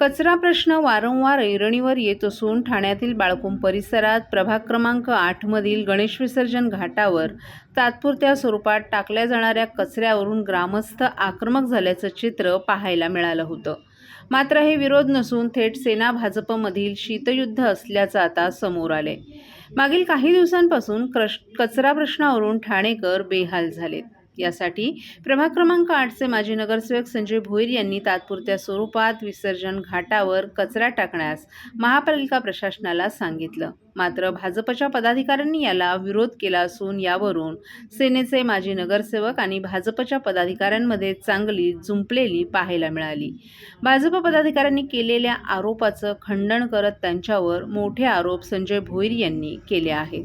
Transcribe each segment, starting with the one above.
कचरा प्रश्न वारंवार ऐरणीवर येत असून ठाण्यातील बाळकुंभ परिसरात प्रभाग क्रमांक आठमधील गणेश विसर्जन घाटावर तात्पुरत्या स्वरूपात टाकल्या जाणाऱ्या कचऱ्यावरून ग्रामस्थ आक्रमक झाल्याचं चित्र पाहायला मिळालं होतं. मात्र हे विरोध नसून थेट सेना भाजपमधील शीतयुद्ध असल्याचं आता समोर आले मागील काही दिवसांपासून क्रश कचरा प्रश्नावरून ठाणेकर बेहाल झालेत. यासाठी प्रभाग क्रमांक आठचे माजी नगरसेवक संजय भोईर यांनी तात्पुरत्या स्वरूपात विसर्जन घाटावर कचरा टाकण्यास महापालिका प्रशासनाला सांगितलं. मात्र भाजपच्या पदाधिकाऱ्यांनी याला विरोध केला असून यावरून सेनेचे माजी नगरसेवक आणि भाजपच्या पदाधिकाऱ्यांमध्ये चांगली जुंपलेली पाहायला मिळाली. भाजप पदाधिकाऱ्यांनी केलेल्या आरोपाचं खंडन करत त्यांच्यावर मोठे आरोप संजय भोईर यांनी केले आहेत.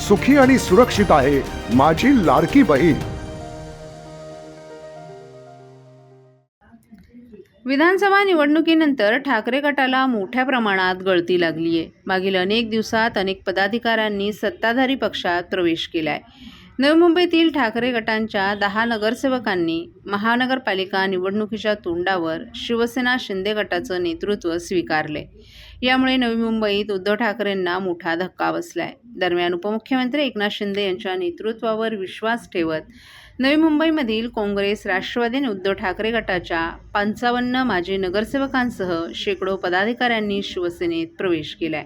सुखी आणि सुरक्षित आहे माझी लाडकी बहीण. विधानसभा निवडणुकीनंतर ठाकरे गटाला मोठ्या प्रमाणात गळती लागली आहे मागील अनेक दिवसात अनेक पदाधिकाऱ्यांनी सत्ताधारी पक्षात प्रवेश केलाय. आहे मुंबईतील ठाकरे गटांच्या दहा नगरसेवकांनी महानगरपालिका निवडणुकीच्या तोंडावर शिवसेना शिंदे गटाचं नेतृत्व स्वीकारले. यामुळे नवी मुंबईत उद्धव ठाकरेंना मोठा धक्का बसलाय. दरम्यान उपमुख्यमंत्री एकनाथ शिंदे यांच्या नेतृत्वावर विश्वास ठेवत नवी मुंबईमधील काँग्रेस राष्ट्रवादी उद्धव ठाकरे गटाच्या पंचावन्न माजी नगरसेवकांसह शेकडो पदाधिकाऱ्यांनी शिवसेनेत प्रवेश केलाय.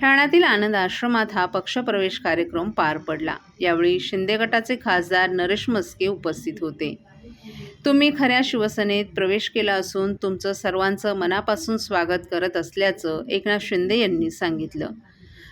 ठाण्यातील आनंद आश्रमात हा पक्षप्रवेश कार्यक्रम पार पडला. यावेळी शिंदे गटाचे खासदार नरेश मस्के उपस्थित होते. तुम्ही खऱ्या शिवसेनेत प्रवेश केला असून तुमचं सर्वांचं मनापासून स्वागत करत असल्याचं एकनाथ शिंदे यांनी सांगितलं.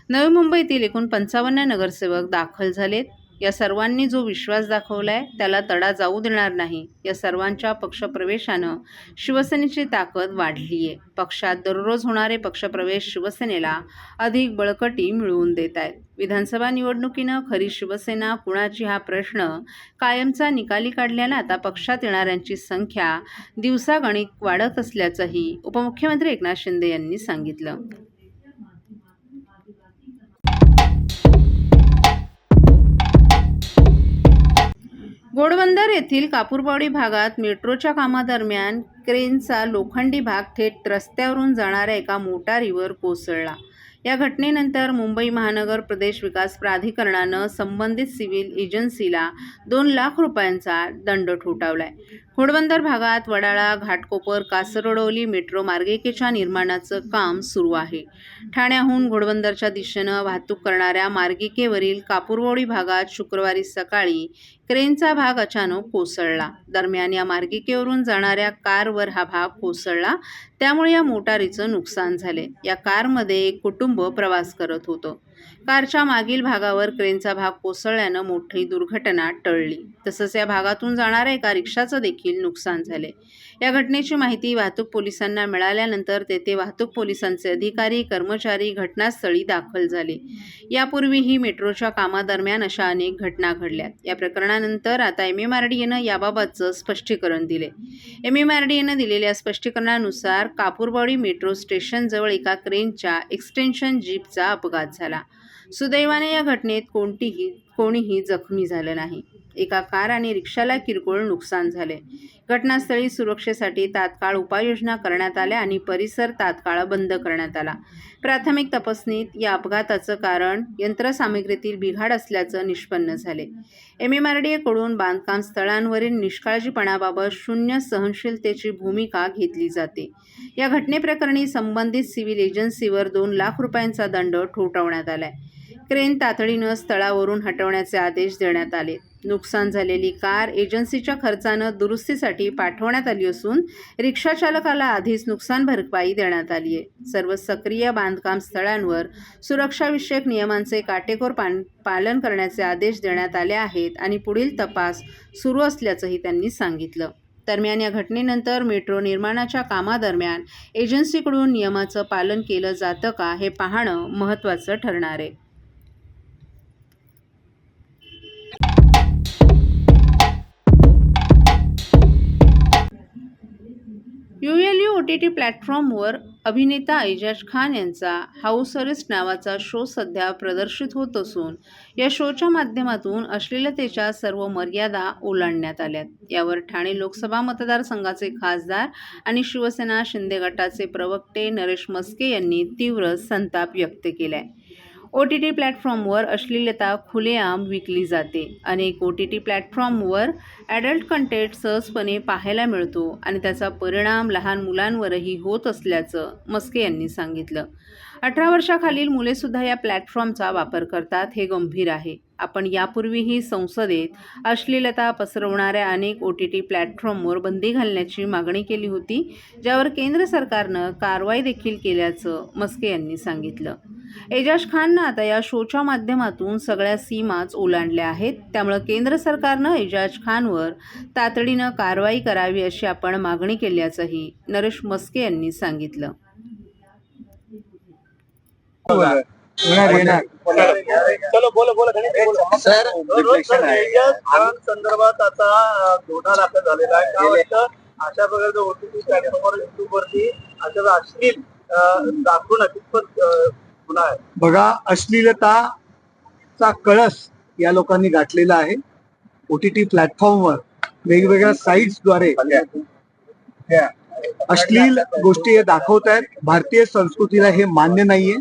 नवी मुंबईतील एकूण पंचावन्न नगरसेवक दाखल झालेत. या सर्वांनी जो विश्वास दाखवलाय त्याला तडा जाऊ देणार नाही. या सर्वांच्या पक्षप्रवेशानं शिवसेनेची ताकद वाढली आहे पक्षात दररोज होणारे पक्षप्रवेश शिवसेनेला अधिक बळकटी मिळवून देत आहेत. विधानसभा निवडणुकीनं खरी शिवसेना कुणाची हा प्रश्न कायमचा निकाली काढल्यानं आता पक्षात येणाऱ्यांची संख्या दिवसागणिक वाढत असल्याचंही उपमुख्यमंत्री एकनाथ शिंदे यांनी सांगितलं. घोडबंदर येथील कापूरबावडी भागात मेट्रोच्या कामादरम्यान क्रेनचा लोखंडी भाग थेट रस्त्यावरून जाणाऱ्या एका मोटारीवर कोसळला. या घटनेनंतर मुंबई महानगर प्रदेश विकास प्राधिकरणानं संबंधित सिव्हिल एजन्सीला दोन लाख रुपयांचा दंड ठोठावला आहे घोडबंदर भागात वडाळा घाटकोपर कासरडोली मेट्रो मार्गिकेच्या निर्माणाचं काम सुरू आहे. ठाण्याहून घोडबंदरच्या दिशेनं वाहतूक करणाऱ्या मार्गिकेवरील कापूरवाडी भागात शुक्रवारी सकाळी क्रेनचा भाग अचानक कोसळला. दरम्यान या मार्गिकेवरून जाणाऱ्या कारवर हा भाग कोसळला. त्यामुळे या मोटारीचं नुकसान झाले. या कारमध्ये एक कुटुंब प्रवास करत होतं. कारच्या मागील भागावर क्रेनचा भाग कोसळल्यानं मोठी दुर्घटना टळली. तसंच या भागातून जाणाऱ्या एका रिक्षाचं देखील नुकसान झाले. या घटनेची माहिती वाहतूक पोलिसांना मिळाल्यानंतर तेथे वाहतूक पोलिसांचे अधिकारी कर्मचारी घटनास्थळी दाखल झाले. यापूर्वीही मेट्रोच्या कामादरम्यान अशा अनेक घटना घडल्यात. या प्रकरणानंतर आता एम. एम आर डी एनं याबाबतचं स्पष्टीकरण दिले. एम. एम आर डी एनं दिलेल्या स्पष्टीकरणानुसार कापूरबाडी मेट्रो स्टेशनजवळ एका क्रेनच्या एक्सटेन्शन जीपचा अपघात झाला. सुदैवाने या घटनेत कोणतीही कोणीही जखमी झालं नाही. एका कार आणि रिक्षाला किरकोळ नुकसान झाले. घटनास्थळी सुरक्षेसाठी तात्काळ उपाययोजना करण्यात आल्या आणि परिसर तात्काळ बंद करण्यात आला. प्राथमिक तपासणीत या अपघाताचं कारण यंत्रसामग्रीतील बिघाड असल्याचं निष्पन्न झाले. एम एम आर डी एकडून बांधकाम स्थळांवरील निष्काळजीपणाबाबत शून्य सहनशीलतेची भूमिका घेतली जाते. या घटनेप्रकरणी संबंधित सिव्हिल एजन्सीवर दोन लाख रुपयांचा दंड ठोठावण्यात आलाय. क्रेन तातडीनं स्थळावरून हटवण्याचे आदेश देण्यात आले. नुकसान झालेली कार एजन्सीच्या खर्चानं दुरुस्तीसाठी पाठवण्यात आली असून रिक्षाचालकाला आधीच नुकसान भरपाई देण्यात आली आहे. सर्व सक्रिय बांधकाम स्थळांवर सुरक्षाविषयक नियमांचे काटेकोर पान पालन करण्याचे आदेश देण्यात आले आहेत आणि पुढील तपास सुरू असल्याचंही त्यांनी सांगितलं. दरम्यान या घटनेनंतर मेट्रो निर्माणाच्या कामादरम्यान एजन्सीकडून नियमाचं पालन केलं जातं का हे पाहणं महत्त्वाचं ठरणार आहे. U L U O T T प्लॅटफॉर्मवर अभिनेता ऐजाज खान यांचा हाऊस अरेस्ट नावाचा शो सध्या प्रदर्शित होत असून या शोच्या माध्यमातून अश्लीलतेच्या सर्व मर्यादा ओलांडण्यात आल्यात. यावर ठाणे लोकसभा मतदारसंघाचे खासदार आणि शिवसेना शिंदे गटाचे प्रवक्ते नरेश मस्के यांनी तीव्र संताप व्यक्त केला आहे ओ टी टी प्लॅटफॉर्मवर अश्लीलता खुलेआम विकली जाते. अनेक ओ टी टी प्लॅटफॉर्मवर ॲडल्ट कंटेंट सहजपणे पाहायला मिळतो आणि त्याचा परिणाम लहान मुलांवरही होत असल्याचं मस्के यांनी सांगितलं. अठरा वर्षाखालील मुलेसुद्धा या प्लॅटफॉर्मचा वापर करतात हे गंभीर आहे. आपण यापूर्वीही संसदेत अश्लीलता पसरवणाऱ्या अनेक ओ टी टी प्लॅटफॉर्मवर बंदी घालण्याची मागणी केली होती ज्यावर केंद्र सरकारनं कारवाई देखील केल्याचं मस्के यांनी सांगितलं. एजाज खाननं आता या शोच्या माध्यमातून सगळ्या सीमाच ओलांडल्या आहेत. त्यामुळं केंद्र सरकारनं एजाज खानवर तातडीनं कारवाई करावी अशी आपण मागणी केल्याचंही नरेश मस्के यांनी सांगितलं. चलो बोलो बोलो सर खान संदर्भात आता गुन्हा दाखल झालेला आहे. काय वाटतं? अशा प्रकारचं ओटीटी प्लॅटफॉर्मवर युट्यूब वरती अशा दाखवणं कितपत बघा अश्लीलताचा कळस या लोकांनी गाठलेला आहे. ओटीटी प्लॅटफॉर्मवर वेगवेगळ्या साईट्सद्वारे अश्लील गोष्टी हे दाखवत आहेत. भारतीय संस्कृतीला हे मान्य नाहीये.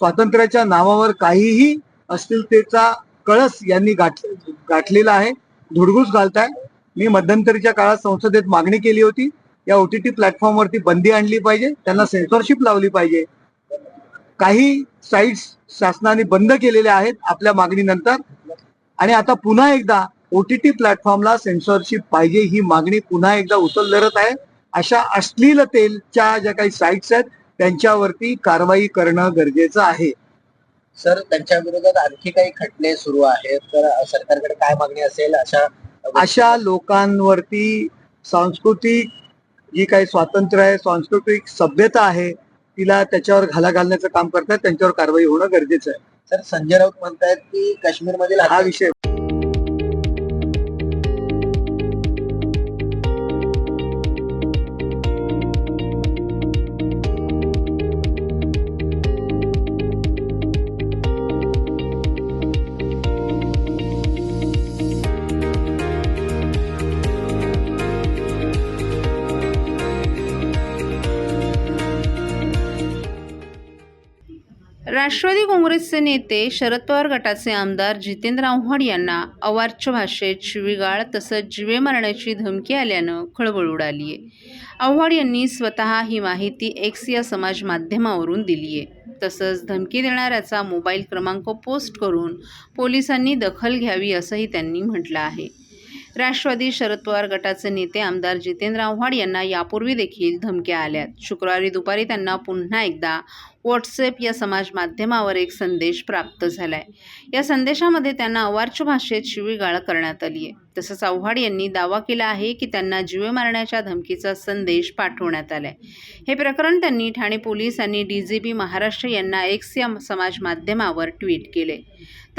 स्वातंत्र्याच्या नावावर काहीही अश्लीलतेचा कळस यांनी गाठ गाठलेला आहे. धुडगूस घालताय. मी मध्यंतरीच्या काळात संसदेत मागणी केली होती. या ओटीटी प्लॅटफॉर्मवरती बंदी आणली पाहिजे. त्यांना सेन्सॉरशिप लावली पाहिजे. काही साईट्स शासनाने बंद केलेल्या आहेत आपल्या मागणीनंतर. आणि आता पुन्हा एकदा ओटीटी प्लॅटफॉर्मला सेन्सॉरशिप पाहिजे ही मागणी पुन्हा एकदा उचल धरत आहे. अशा अश्लीलतेच्या ज्या काही साईट्स आहेत त्यांच्यावरती कारवाई करणं गरजेचं आहे. सर त्यांच्या विरोधात आणखी काही खटले सुरू आहेत? तर सरकारकडे काय मागणी असेल? अशा अशा लोकांवरती सांस्कृतिक जी काही स्वातंत्र्य आहे सांस्कृतिक सभ्यता आहे तिला त्याच्यावर घाला घालण्याचं काम करतात त्यांच्यावर कारवाई होणं गरजेचं आहे. सर संजय राऊत म्हणतायत की काश्मीर मधील हा विषय राष्ट्रवादी काँग्रेसचे नेते शरद पवार गटाचे आमदार जितेंद्र आव्हाड यांना अवाच्य भाषेत शिवीगाळ तसंच जीवे मारण्याची धमकी आल्यानं खळबळ उडाली आहे. आव्हाड यांनी स्वतः ही माहिती एक्स या समाज माध्यमावरून दिली आहे. तसंच धमकी देणाऱ्याचा मोबाईल क्रमांक पोस्ट करून पोलिसांनी दखल घ्यावी असंही त्यांनी म्हटलं आहे. राष्ट्रवादी शरद पवार गटाचे नेते आमदार जितेंद्र आव्हाड यांना यापूर्वी देखील धमक्या आल्यात. शुक्रवारी दुपारी त्यांना पुन्हा एकदा व्हॉट्सॲप या समाज माध्यमावर एक संदेश प्राप्त झालाय. या संदेशामध्ये त्यांना अवार्च भाषेत शिवीगाळ करण्यात आली आहे. तसंच आव्हाड यांनी दावा केला आहे की त्यांना जीवे मारण्याच्या धमकीचा संदेश पाठवण्यात आलाय. हे प्रकरण त्यांनी ठाणे पोलीस आणि डी जी पी महाराष्ट्र यांना एक्स या समाज माध्यमावर ट्विट केले.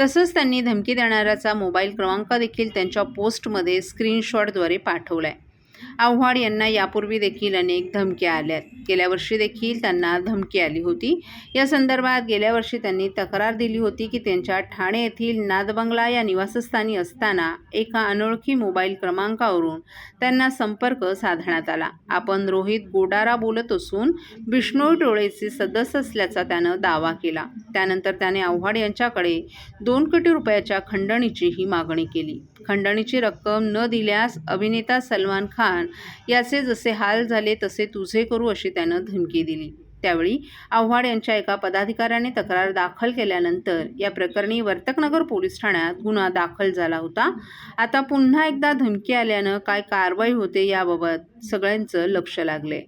तसंच त्यांनी धमकी देणाऱ्याचा मोबाईल क्रमांक देखील त्यांच्या पोस्टमध्ये स्क्रीनशॉटद्वारे पाठवलाय. आव्हाड यांना यापूर्वी देखील अनेक धमक्या आल्यात गेल्या वर्षी देखील त्यांना धमकी आली होती. या संदर्भात गेल्या वर्षी त्यांनी तक्रार दिली होती की त्यांच्या ठाणे येथील नादबंगला या निवासस्थानी असताना एका अनोळखी मोबाईल क्रमांकावरून त्यांना संपर्क साधण्यात आला. आपण रोहित गोडारा बोलत असून बिष्णोई टोळेचे सदस्य असल्याचा त्यानं दावा केला. त्यानंतर त्याने आव्हाड यांच्याकडे दोन कोटी रुपयाच्या खंडणीचीही मागणी केली. खंडणीची रक्कम न दिल्यास अभिनेता सलमान खान याचे जसे हाल झाले तसे तुझे करू अशी त्यानं धमकी दिली. त्यावेळी आव्हाड यांच्या एका पदाधिकाऱ्याने तक्रार दाखल केल्यानंतर या प्रकरणी वर्तकनगर पोलीस ठाण्यात गुन्हा दाखल झाला होता. आता पुन्हा एकदा धमकी आल्यानं काय कारवाई होते याबाबत सगळ्यांचं लक्ष लागले.